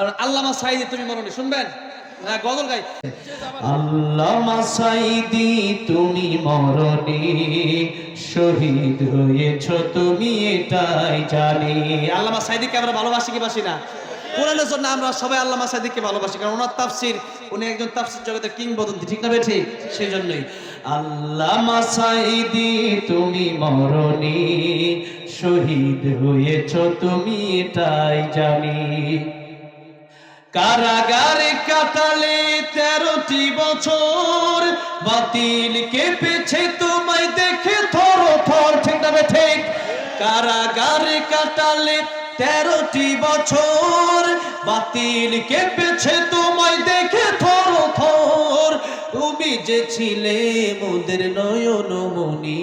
আর আল্লামা সাইদি তুমি মরণি শুনবেন? না গজল গাই। আল্লামা সাইদি তুমি মরণে শহীদ হয়েছ তুমি এটাই জানি। আল্লামা সাইদিকে আমরা ভালোবাসি কি বাসি না? কোরআনের জন্য আমরা সবাই আল্লামা সাইদিককে ভালোবাসি কারণ ওনার তাফসির উনি একজন তাফসির জগতের কিংবদন্তি ঠিক না বে ঠিক সেই জন্যই আল্লামা সাইদি তুমি মরণে শহীদ হয়েছ তুমি এটাই জানি। কারাগারে কাটালে তেরোটি বছর। বাতিল কেঁপেছে তোমায় দেখে থর থর, ঠিক না ঠিক? কারাগারে কাটালে তেরোটি বছর। বাতিল কেঁপেছে তোমায় দেখে থর থর। তুমি যে ছিলে মোদের নয়ন মনি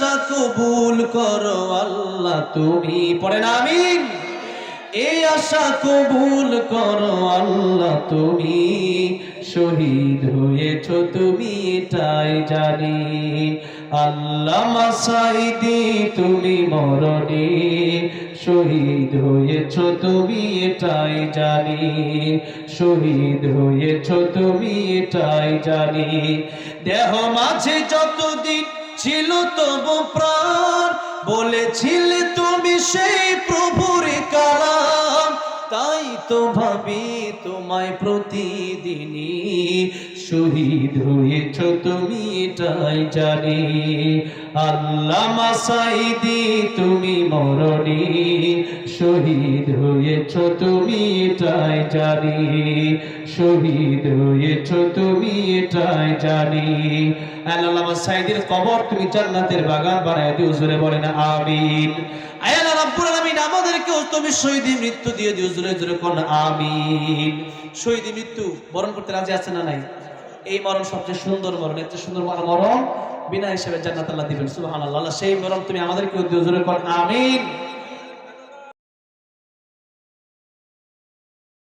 আশা কবুল করো আল্লাহ তুমি। পড়েন আমিন? এই আশা কবুল করো আল্লাহ তুমি। শহীদ হয়েছ তুমি, এটাই জানি। আল্লাহ মাসাইদি তুমি মরণে। শহীদ হয়েছ তুমি, এটাই জানি। শহীদ হয়েছ তুমি, এটাই জানি। দেহ মাঝে যতদিন ছিল তবু প্রাণ। বলেছিলে তুমি সেই প্রভুর কালাম। তাই তো ভাবি তোমায় প্রতিদিনই শহীদ হয়েছ তুমি, এটাই জানি। আল্লাহ মাসাইদি তুমি মরণি। শহীদ হয়েছ তুমি, এটাই জানি। শহীদ হয়েছ তুমি, এটাই জানি। আল্লাহ মাসাইদির কবর তুমি জান্নাতের বাগান বানায় দিও, জোরে বলেন আমিন। আয়াল্লাহ রাব্বুল আলামিন, আমাদেরকেও তুমি শহীদি মৃত্যু দিয়ে দিও, জোরে জোরে কোন আমিন। শহীদি মৃত্যু বরণ করতে রাজি আছে না নাই? এই মরণ সবচেয়ে সুন্দর মরণ চেয়ে সুন্দর মরণ বিনা হিসেবে জান্নাত আল্লাহ দিবেন। সুবহানাল্লাহ। আল্লাহ সেই মরণ তুমি আমাদেরকে জোরে কোন আমিন।